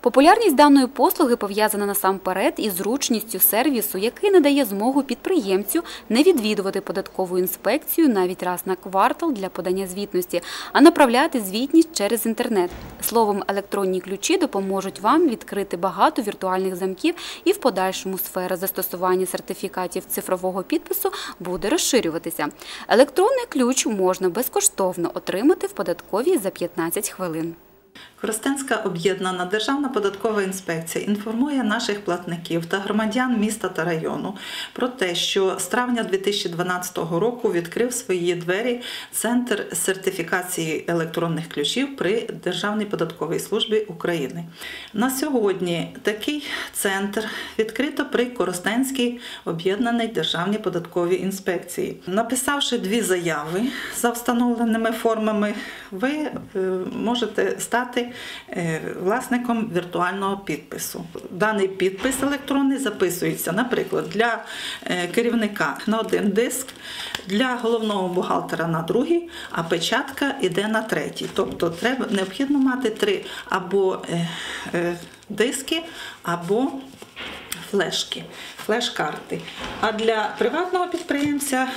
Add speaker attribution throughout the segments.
Speaker 1: Популярність даної послуги пов'язана насамперед із зручністю сервісу, який надає змогу підприємцю не відвідувати податкову інспекцію навіть раз на квартал для подання звітності, а направляти звітність через інтернет. Словом, електронні ключі допоможуть вам відкрити багато віртуальних замків і в подальшому сфера застосування сертифікатів цифрового підпису буде розширюватися. Електронний ключ можна безкоштовно отримати в податковій за 15 хвилин.
Speaker 2: Коростенська об'єднана Державна податкова інспекція інформує наших платників та громадян міста та району про те, що з травня 2012 року відкрив свої двері Центр сертифікації електронних ключів при Державній податковій службі України. На сьогодні такий центр відкрито при Коростенській об'єднаній Державній податковій інспекції. Написавши дві заяви за встановленими формами, ви е, можете стати е, власником віртуального підпису. Даний підпис електронний записується, наприклад, для е, керівника на один диск, для головного бухгалтера на другий, а печатка йде на третій. Тобто треба необхідно мати три або е, диски, або флешки, флеш-карти. А для приватного підприємця,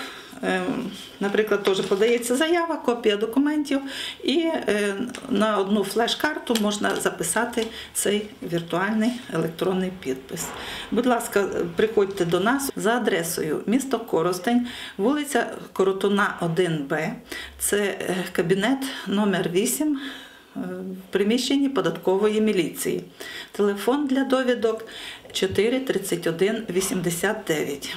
Speaker 2: наприклад, теж подається заява, копія документів, і е, на одну флеш-карту можна записати цей віртуальний електронний підпис. Будь ласка, приходьте до нас за адресою місто Коростень, вулиця Коротуна, 1Б. Це е, кабінет номер 8 в приміщенні податкової міліції. Телефон для довідок 4 31 89.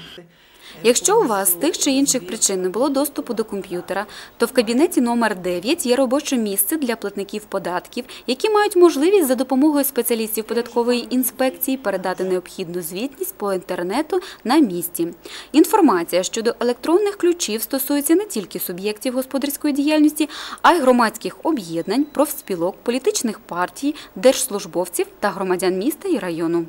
Speaker 1: Якщо у вас з тих чи інших причин не було доступу до комп'ютера, то в кабінеті номер 9 є робоче місце для платників податків, які мають можливість за допомогою спеціалістів податкової інспекції передати необхідну звітність по інтернету на місці. Інформація щодо електронних ключів стосується не тільки суб'єктів господарської діяльності, а й громадських об'єднань, профспілок, політичних партій, держслужбовців та громадян міста і району.